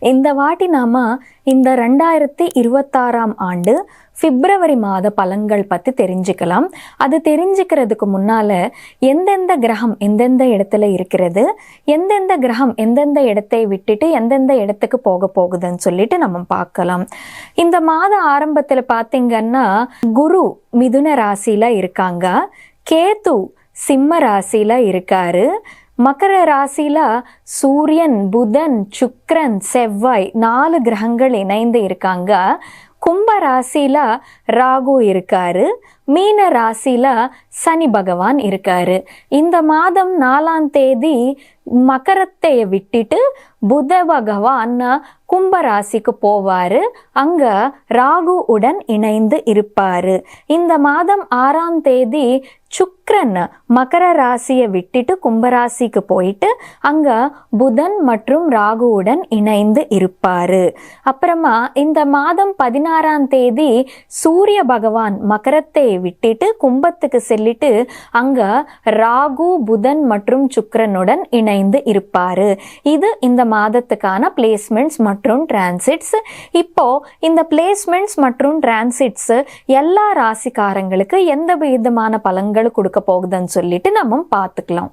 இந்த வாட்டி நாம இந்த ரெண்டாயிரத்தி இருபத்தாறாம் ஆண்டு பிப்ரவரி மாத பலன்கள் பற்றி தெரிஞ்சுக்கலாம். அது தெரிஞ்சுக்கிறதுக்கு முன்னால எந்தெந்த கிரகம் எந்தெந்த இடத்துல இருக்கிறது எந்தெந்த கிரகம் எந்தெந்த இடத்தை விட்டுட்டு எந்தெந்த இடத்துக்கு போக போகுதுன்னு சொல்லிட்டு நம்ம பார்க்கலாம். இந்த மாத ஆரம்பத்தில் பார்த்தீங்கன்னா குரு மிதுன ராசியில் இருக்காங்க. கேத்து சிம்ம ராசியில் இருக்காரு. மகர ராசியில சூரியன் புதன் சுக்ரன் செவ்வாய் நாலு கிரகங்கள் இணைந்து இருக்காங்க. கும்ப ராசியில ராகு இருக்காரு. மீன ராசியில சனி பகவான் இருக்காரு. இந்த மாதம் நாலாம் தேதி மகரத்தை விட்டுட்டு புத பகவான் கும்ப ராசிக்கு போவாரு. அங்க ராகு உடன் இணைந்து இருப்பாரு. இந்த மாதம் ஆறாம் தேதி சுக்ரன் மகர ராசியை விட்டுட்டு கும்பராசிக்கு போயிட்டு அங்க புதன் மற்றும் ராகுவுடன் இணைந்து இருப்பாரு. அப்புறமா இந்த மாதம் பதினாறாம் தேதி சூரிய பகவான் மகரத்தை விட்டுட்டு கும்பத்துக்கு செல்லிட்டு அங்க ராகு புதன் மற்றும் சுக்கரனுடன் இணைந்து இருப்பாரு. இது இந்த மாதத்துக்கான பிளேஸ்மெண்ட்ஸ் மற்றும் டிரான்சிட்ஸ் இப்போ இந்த பிளேஸ்மெண்ட்ஸ் மற்றும் டிரான்சிட்ஸ் எல்லா ராசிக்காரங்களுக்கு எந்த விதமான பலன்கள் கொடுக்க போகுதுன்னு சொல்லிட்டு நம்ம பார்த்துக்கலாம்.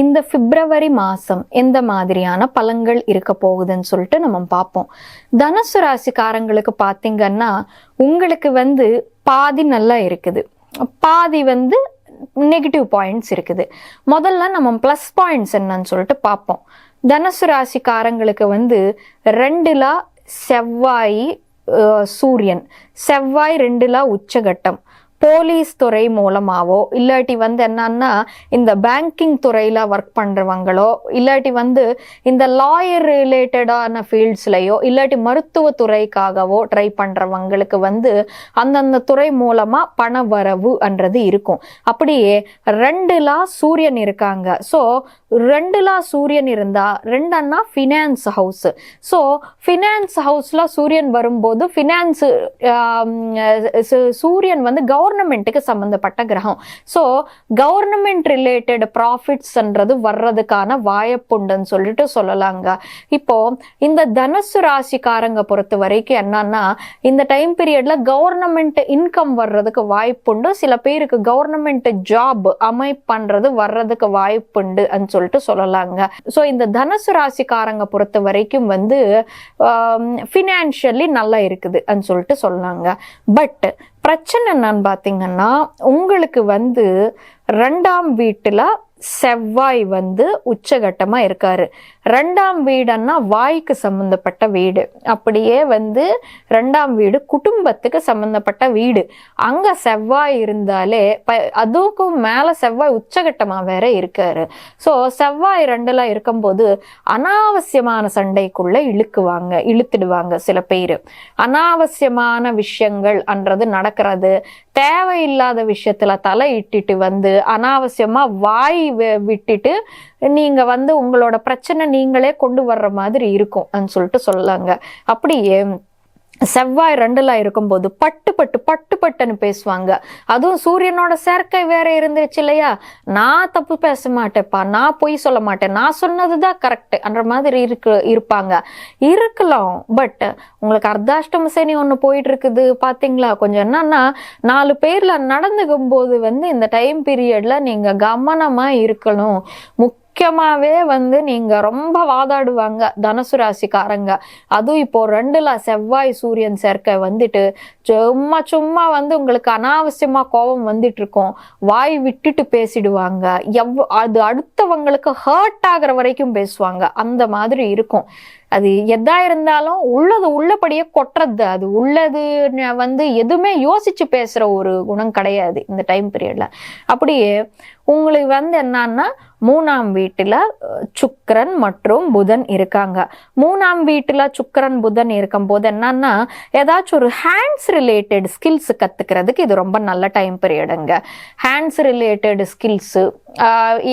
இந்த பிப்ரவரி மாதம் எந்த மாதிரியான பலன்கள் இருக்க போகுதுன்னு சொல்லிட்டு நம்ம பார்ப்போம். தனுசு ராசிக்காரங்களுக்கு பார்த்தீங்கன்னா உங்களுக்கு வந்து பாதி நல்லா இருக்குது. பாதி வந்து நெகட்டிவ் பாயிண்ட்ஸ் இருக்குது. முதல்ல நம்ம ப்ளஸ் பாயிண்ட்ஸ் என்னன்னு சொல்லிட்டு பார்ப்போம். தனுசு ராசிக்காரங்களுக்கு வந்து ரெண்டுல செவ்வாய் சூரியன். செவ்வாய் ரெண்டுல உச்சகட்டம். போலீஸ் துறை மூலமாவோ இல்லாட்டி வந்து என்னன்னா இந்த பேங்கிங் துறையில் ஒர்க் பண்ணுறவங்களோ இல்லாட்டி வந்து இந்த லாயர் ரிலேட்டடான ஃபீல்ட்ஸ்லையோ இல்லாட்டி மருத்துவ துறைக்காகவோ ட்ரை பண்ணுறவங்களுக்கு வந்து அந்தந்த துறை மூலமாக பண வரவுன்றது இருக்கும். அப்படியே ரெண்டுலா சூரியன் இருக்காங்க. ஸோ ரெண்டுலா சூரியன் இருந்தால் ரெண்டன்னா ஃபினான்ஸ் ஹவுஸ் ஸோ ஃபினான்ஸ் ஹவுஸில் சூரியன் வரும்போது ஃபினான்ஸ் சூரியன் வந்து கவர் கவர்னமெண்ட்டுக்கு சம்மந்தப்பட்ட கிரகம். ஸோ கவர்மெண்ட் ரிலேட்டட் ப்ராஃபிட்ஸ்ன்றது வர்றதுக்கான வாய்ப்புண்டுன்னு சொல்லிட்டு சொல்லலாங்க. இப்போ இந்த தனுசு ராசிக்காரங்க பொறுத்த வரைக்கும் என்னன்னா இந்த டைம் பீரியட்ல கவர்னமெண்ட் இன்கம் வர்றதுக்கு வாய்ப்புண்டு சில பேருக்கு கவர்னமெண்ட் ஜாப் அமைப்புன்றது வர்றதுக்கு வாய்ப்புண்டு சொல்லிட்டு சொல்லலாங்க. ஸோ இந்த தனுசு ராசிக்காரங்க பொறுத்த வரைக்கும் வந்து ஃபினான்ஷியலி நல்லா இருக்குது சொல்லிட்டு சொல்லலாங்க. பட் பிரச்சனை என்னன்னு பார்த்தீங்கன்னா உங்களுக்கு வந்து ரெண்டாம் வீட்டில் செவ்வாய் வந்து உச்சகட்டமாக இருக்காரு. ரெண்டாம் வீடுன்னா வாய்க்கு சம்மந்தப்பட்ட வீடு. அப்படியே வந்து ரெண்டாம் வீடு குடும்பத்துக்கு சம்மந்தப்பட்ட வீடு. அங்கே செவ்வாய் இருந்தாலே ப அதுக்கும் மேலே செவ்வாய் உச்சகட்டமாக வேற இருக்காரு. ஸோ செவ்வாய் ரெண்டில் இருக்கும்போது அனாவசியமான சண்டைக்குள்ளே இழுக்குவாங்க இழுத்துடுவாங்க சில பேர். அனாவசியமான விஷயங்கள் அன்றது நடக்கிறது. தேவையில்லாத விஷயத்தில் தலை வந்து அனாவசியமாக வாய் வி- விட்டுட்டு நீங்கள் வந்து உங்களோட பிரச்சனை நீங்களே கொண்டு வர்ற மாதிரி இருக்கும் சொல்லிட்டு சொல்லலாங்க அப்படியே செவ்வாய் ரெண்டுல இருக்கும்போது பட்டு பட்டு பட்டு பட்டுன்னு பேசுவாங்க. அதுவும் சூரியனோட சேர்க்கை வேற இருந்துச்சு இல்லையா? நான் தப்பு பேச மாட்டேப்பா நான் பொய் சொல்ல மாட்டேன் நான் சொன்னதுதான் கரெக்ட் அந்த மாதிரி இருக்கு இருப்பாங்க. இருக்கலாம் பட் உங்களுக்கு அர்த்தாஷ்டம சனி ஒன்று போயிட்டு இருக்குது பாத்தீங்களா? கொஞ்சம் என்னன்னா நாலு பேர்ல நடந்துக்கும் போது வந்து இந்த டைம் பீரியட்ல நீங்க கவனமா இருக்கணும். முக்கியமாவே வந்து நீங்க ரொம்ப வாதாடுவாங்க தனுசு ராசிக்காரங்க. அதுவும் இப்போ ரெண்டுல செவ்வாய் சூரியன் சேர்க்கை வந்துட்டு சும்மா சும்மா வந்து உங்களுக்கு அனாவசியமா கோபம் வந்துட்டு இருக்கும். வாய் விட்டுட்டு பேசிடுவாங்க. எவ் அது அடுத்த மற்றவங்களுக்கு ஹர்ட் ஆகிற வரைக்கும் பேசுவாங்க. அந்த மாதிரி இருக்கும். அது எதா இருந்தாலும் உள்ளது உள்ளபடியே கொட்டுறது. அது உள்ளது வந்து எதுவுமே யோசிச்சு பேசுற ஒரு குணம் கிடையாது இந்த டைம் பீரியட்ல அப்படியே உங்களுக்கு வந்து என்னன்னா மூணாம் வீட்டுல சுக்கரன் மற்றும் புதன் இருக்காங்க. மூணாம் வீட்டுல சுக்கரன் புதன் இருக்கும் போது என்னன்னா ஏதாச்சும் ஒரு ஹேண்ட்ஸ் ரிலேட்டட் ஸ்கில்ஸ் கத்துக்கிறதுக்கு இது ரொம்ப நல்ல டைம் பீரியடுங்க ஹேண்ட்ஸ் ரிலேட்டட் ஸ்கில்ஸ்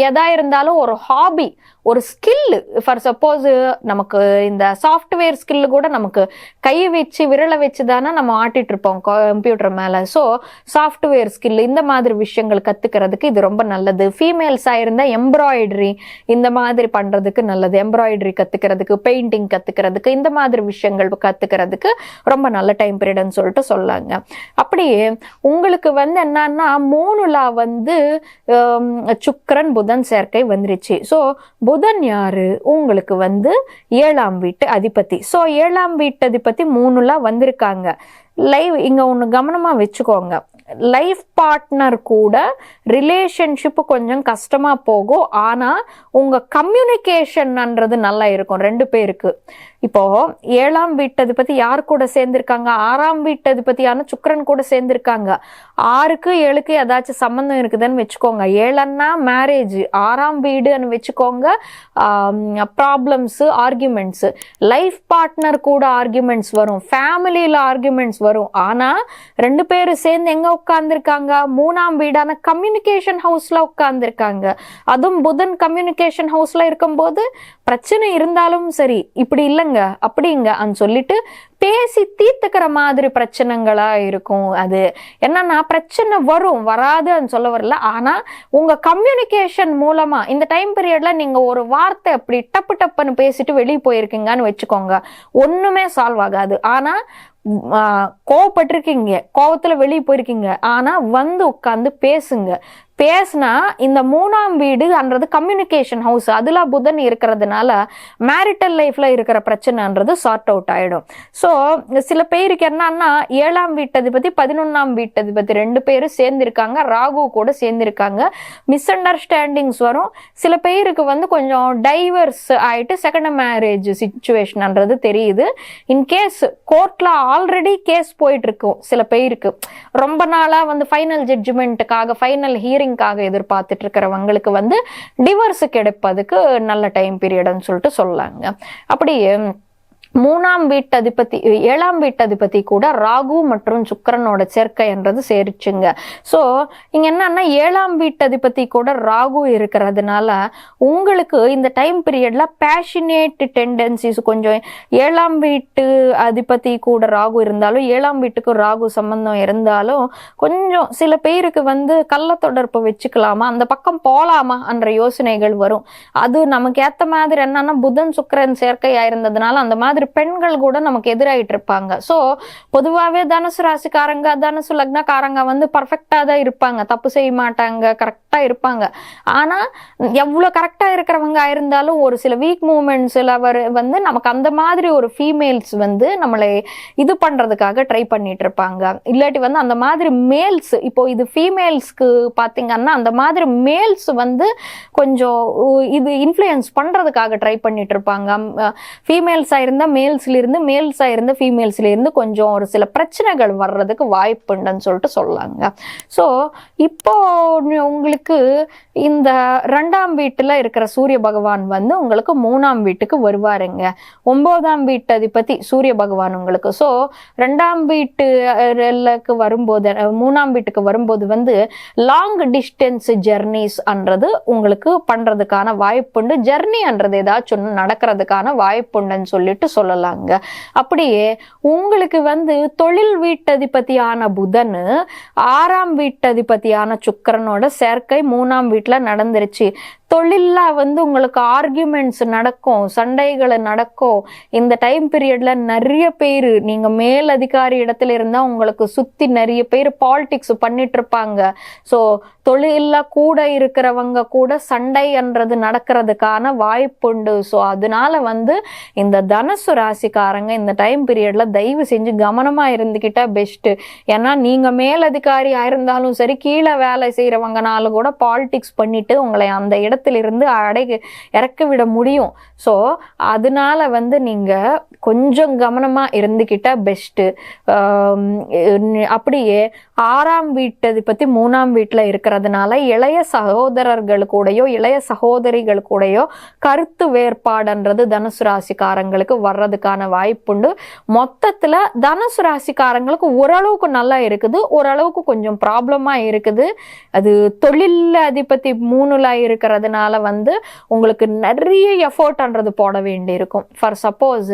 எதா இருந்தாலும் ஒரு ஹாபி ஒரு ஸ்கில் ஃபார் சப்போஸ் நமக்கு இந்த சாஃப்ட்வேர் ஸ்கில் கூட நமக்கு கை வச்சு விரலை வச்சு தானே நம்ம ஆட்டிட்டு இருப்போம் கம்ப்யூட்டர் மேலே. ஸோ சாஃப்ட்வேர் ஸ்கில் இந்த மாதிரி விஷயங்கள் கற்றுக்கிறதுக்கு இது ரொம்ப நல்லது. ஃபீமேல்ஸாக இருந்தால் எம்ப்ராய்டரி இந்த மாதிரி பண்ணுறதுக்கு நல்லது. எம்ப்ராய்டரி கற்றுக்கிறதுக்கு பெயிண்டிங் கற்றுக்கிறதுக்கு இந்த மாதிரி விஷயங்கள் கற்றுக்கிறதுக்கு ரொம்ப நல்ல டைம் பீரியட்னு சொல்லிட்டு சொல்லாங்க. அப்படியே உங்களுக்கு வந்து என்னன்னா மூணுலா வந்து சுக்கரன் புதன் சேர்க்கை வந்துருச்சு. ஸோ புதன் யாரு? உங்களுக்கு வந்து ஏழாம் வீட்டு அதிபதி. ஸோ ஏழாம் வீட்டு அதிபதி மூணுலா வந்திருக்காங்க. லைவ் இங்க ஒன்று கவனமா வச்சுக்கோங்க. லைஃப் பார்ட்னர் கூட ரிலேஷன்ஷிப்பு கொஞ்சம் கஷ்டமா போகும். ஆனால் உங்க கம்யூனிகேஷன்ன்றது நல்லா இருக்கும் ரெண்டு பேருக்கு. இப்போது ஏழாம் வீட்டது பற்றி யார் கூட சேர்ந்துருக்காங்க? ஆறாம் வீட்டது பற்றியான சுக்கிரன் கூட சேர்ந்துருக்காங்க. ஆறுக்கு ஏழுக்கு ஏதாச்சும் சம்மந்தம் இருக்குதுன்னு வச்சுக்கோங்க. ஏழன்னா மேரேஜ் ஆறாம் வீடுன்னு வச்சுக்கோங்க. ப்ராப்ளம்ஸ் ஆர்கியூமெண்ட்ஸு லைஃப் பார்ட்னர் கூட ஆர்குமெண்ட்ஸ் வரும். ஃபேமிலியில் ஆர்கியூமெண்ட்ஸ் வரும். ஆனால் ரெண்டு பேரும் சேர்ந்து எங்க உட்கார்ந்துருக்காங்க. மூணாம் வீடான கம்யூனிகேஷன் ஹவுஸ்ல உட்கார்ந்துருக்காங்க. அதுவும் புதன் கம்யூனிகேஷன் ஹவுஸ்ல இருக்கும்போது பிரச்சனை இருந்தாலும் சரி இப்படி இல்லைங்க அப்படிங்க அன்னு சொல்லிட்டு பேசி தீர்த்துக்கிற மாதிரி பிரச்சனைகளா இருக்கும் அது. என்னன்னா பிரச்சனை வரும் வராதுன்னு சொல்ல வரல. ஆனா உங்க கம்யூனிகேஷன் மூலமா இந்த டைம் பீரியட்ல நீங்க ஒரு வார்த்தை அப்படி டப்பு டப்புன்னு பேசிட்டு வெளியே போயிருக்கீங்கன்னு வச்சுக்கோங்க. ஒண்ணுமே சால்வ் ஆகாது. ஆனா கோவப்பட்டிருக்கீங்க. கோவத்துல வெளியே போயிருக்கீங்க. ஆனா வந்து உட்காந்து பேசுங்க. பேசினா இந்த மூணாம் வீடுன்றது கம்யூனிகேஷன் ஹவுஸ் அதில் புதன் இருக்கிறதுனால மேரிட்டல் லைஃப்பில் இருக்கிற பிரச்சனைன்றது சார்ட் அவுட் ஆகிடும் ஸோ சில பேருக்கு என்னன்னா ஏழாம் வீட்டதிபதி பதினொன்றாம் வீட்டதிபதி ரெண்டு பேரும் சேர்ந்திருக்காங்க. ராகு கூட சேர்ந்திருக்காங்க. மிஸ் அண்டர்ஸ்டாண்டிங்ஸ் வரும். சில பேருக்கு வந்து கொஞ்சம் டைவர்ஸ் ஆகிட்டு செகண்ட் மேரேஜ் சுச்சுவேஷன்ன்றது தெரியுது. இன்கேஸ் கோர்ட்டில் ஆல்ரெடி கேஸ் போயிட்டு இருக்கும் சில பேருக்கு. ரொம்ப நாளாக வந்து ஃபைனல் ஜட்ஜ்மெண்ட்டுக்காக ஃபைனல் ஹியரிங்காக எதிர்பார்த்துட்டு இருக்கிறவங்களுக்கு வந்து டிவர்ஸ் கிடைப்பதுக்கு நல்ல டைம் பீரியட்னு சொல்லிட்டு சொல்லாங்க. அப்படியே மூணாம் வீட்டதிபதி ஏழாம் வீட்டதிபதி கூட ராகு மற்றும் சுக்கிரனோட சேர்க்கைன்றது சேரிச்சுங்க. ஸோ இங்க என்னன்னா ஏழாம் வீட்டதிபதி கூட ராகு இருக்கிறதுனால உங்களுக்கு இந்த டைம் பீரியட்ல பேஷனேட் டெண்டன்சிஸ் கொஞ்சம் ஏழாம் வீட்டு அதிபதி கூட ராகு இருந்தாலும் ஏழாம் வீட்டுக்கு ராகு சம்பந்தம் இருந்தாலும் கொஞ்சம் சில பேருக்கு வந்து கள்ள தொடர்பு வச்சுக்கலாமா அந்த பக்கம் போலாமா என்ற யோசனைகள் வரும். அது நமக்கு ஏற்ற மாதிரி என்னன்னா புதன் சுக்கிரன் சேர்க்கையா இருந்ததுனால அந்த மாதிரி பெண்கள் கூட நமக்கு எதிராயிட்டு இருப்பாங்க. ஸோ பொதுவாகவே தனுசு ராசிக்காரங்க தனுசு லக்னக்காரங்க வந்து பர்ஃபெக்டாக தான் இருப்பாங்க. தப்பு செய்ய மாட்டாங்க கரெக்டாக இருப்பாங்க. ஆனால் எவ்வளோ கரெக்டாக இருக்கிறவங்க இருந்தாலும் ஒரு சில வீக் மூமெண்ட்ஸில் வர வந்து நமக்கு அந்த மாதிரி ஒரு ஃபீமேல்ஸ் வந்து நம்மளை இது பண்ணுறதுக்காக ட்ரை பண்ணிட்டு இருப்பாங்க. இல்லாட்டி வந்து அந்த மாதிரி மேல்ஸ் இப்போ இது ஃபீமேல்ஸ்க்கு பார்த்தீங்கன்னா அந்த மாதிரி மேல்ஸ் வந்து கொஞ்சம் இது இன்ஃப்ளூயன்ஸ் பண்ணுறதுக்காக ட்ரை பண்ணிட்டு இருப்பாங்க. ஃபீமேல்ஸாக இருந்தால் மேல்ஸ்ல இருந்து மேல்ஸாக இருந்த ஃபீமேல்ஸ்ல இருந்து கொஞ்சம் ஒரு சில பிரச்சனைகள் வர்றதுக்கு வாய்ப்புண்டுன்னு சொல்லிட்டு சொல்லாங்க. ஸோ இப்போ உங்களுக்கு இந்த ரெண்டாம் வீட்டுல இருக்கிற சூரிய பகவான் வந்து உங்களுக்கு மூணாம் வீட்டுக்கு வருவாருங்க. ஒன்பதாம் வீட்டு அதிபதி சூரிய பகவான் உங்களுக்கு. ஸோ ரெண்டாம் வீட்டுக்கு வரும்போது மூணாம் வீட்டுக்கு வரும்போது வந்து லாங் டிஸ்டன்ஸ் ஜெர்னிஸ்ன்றது உங்களுக்கு பண்றதுக்கான வாய்ப்புண்டு ஜெர்னின்றது ஏதாச்சும் ஒன்று நடக்கிறதுக்கான வாய்ப்புண்டுன்னு சொல்லிட்டு சொல்லலாங்க. அப்படியே உங்களுக்கு வந்து தொழில் வீட்டதிபதியான புதன் ஆறாம் வீட்டதிபதியான சுக்கிரனோட சேர்க்கை மூணாம் வீட்டில் நடந்துருச்சு. தொழிலில் வந்து உங்களுக்கு ஆர்கியூமெண்ட்ஸ் நடக்கும் சண்டைகள் நடக்கும். இந்த டைம் பீரியட்ல நிறைய பேர் நீங்க மேல் அதிகாரி இடத்துல இருந்தா உங்களுக்கு சுத்தி நிறைய பேர் பாலிடிக்ஸ் பண்ணிட்டு இருப்பாங்க ஸோ தொழிலில் கூட இருக்கிறவங்க கூட சண்டைன்றது நடக்கிறதுக்கான வாய்ப்புண்டு ஸோ அதனால வந்து இந்த தனுசு ராசிக்காரங்க இந்த டைம் பீரியட்ல தயவு செஞ்சு கவனமா இருந்துக்கிட்டா பெஸ்ட்டு ஏன்னா நீங்க மேலதிகாரியா இருந்தாலும் சரி கீழே வேலை செய்கிறவங்கனாலும் கூட பாலிடிக்ஸ் பண்ணிட்டு உங்களை அந்த இடத்துல இடத்திலிருந்து அடை இறக்க விட முடியும். ஸோ அதனால வந்து நீங்கள் கொஞ்சம் கவனமாக இருந்துக்கிட்டால் பெஸ்ட்டு அப்படியே ஆறாம் வீட்டை பற்றி மூணாம் வீட்டில் இருக்கிறதுனால இளைய சகோதரர்கள் கூடயோ இளைய சகோதரிகள் கூடயோ கருத்து வேறுபாடுன்றது தனுசு ராசிக்காரங்களுக்கு வர்றதுக்கான வாய்ப்புண்டு. மொத்தத்தில் தனுசு ராசிக்காரங்களுக்கு ஓரளவுக்கு நல்லா இருக்குது ஓரளவுக்கு கொஞ்சம் ப்ராப்ளமாக இருக்குது. அது தொழில் அதிபதி மூணுல இருக்கிறதுனால வந்து உங்களுக்கு நிறைய எஃபோர்ட்ன்றது போட வேண்டியிருக்கும். ஃபார் சப்போஸ்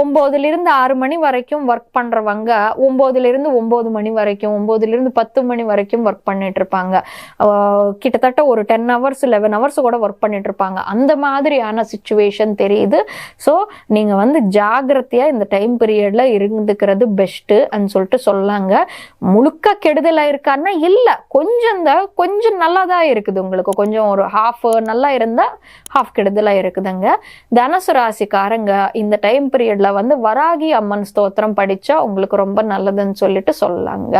ஒம்போதுலேருந்து ஆறு மணி வரைக்கும் ஒர்க் பண்ணுறவங்க ஒம்போதுலேருந்து ஒம்பது மணி வரைக்கும் ஒம்போதுலேருந்து பத்து மணி வரைக்கும் ஒர்க் பண்ணிட்டு இருப்பாங்க கிட்டத்தட்ட ஒரு டென் ஹவர்ஸ் லெவன் ஹவர்ஸ் கூட ஒர்க் பண்ணிட்டு இருப்பாங்க அந்த மாதிரியான சுச்சுவேஷன் தெரியுது. ஸோ நீங்கள் வந்து ஜாகிரதையாக இந்த டைம் பீரியடில் இருந்துக்கிறது பெஸ்ட்டு அப்படின்னு சொல்லிட்டு சொல்லாங்க. முழுக்க கெடுதலாக இருக்கான்னா இல்லை கொஞ்சம் தான் கொஞ்சம் நல்லா தான் இருக்குது உங்களுக்கு. கொஞ்சம் ஒரு ஹாஃப் நல்லா இருந்தால் ஹாஃப் கெடுதலாக இருக்குதுங்க. தனுசு ராசிக்காரங்க இந்த டைம் பீரியட்ல வந்து வராகி அம்மன் ஸ்தோத்திரம் படிச்சா உங்களுக்கு ரொம்ப நல்லதுன்னு சொல்லிட்டு சொல்லலாங்க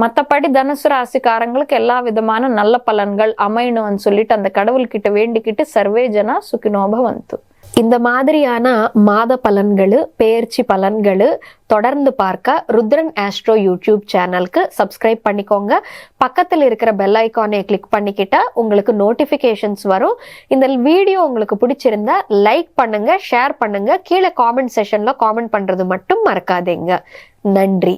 மற்றபடி தனுசு ராசிக்காரங்களுக்கு எல்லா விதமான நல்ல பலன்கள் அமையணும்னு சொல்லிட்டு அந்த கடவுள்கிட்ட வேண்டிக்கிட்டு சர்வேஜனா சுகினோப வந்து இந்த மாதிரியான மாத பலன்கள் பெயர்ச்சி பலன்கள் தொடர்ந்து பார்க்க ருத்ரன் ஆஸ்ட்ரோ யூடியூப் சேனலுக்கு சப்ஸ்கிரைப் பண்ணிக்கோங்க. பக்கத்தில் இருக்கிற பெல் ஐக்கானை கிளிக் பண்ணிக்கிட்டா உங்களுக்கு நோட்டிஃபிகேஷன்ஸ் வரும். இந்த வீடியோ உங்களுக்கு பிடிச்சிருந்தா லைக் பண்ணுங்க ஷேர் பண்ணுங்க. கீழே காமெண்ட் செஷன்ல காமெண்ட் பண்றது மட்டும் மறக்காதீங்க. நன்றி.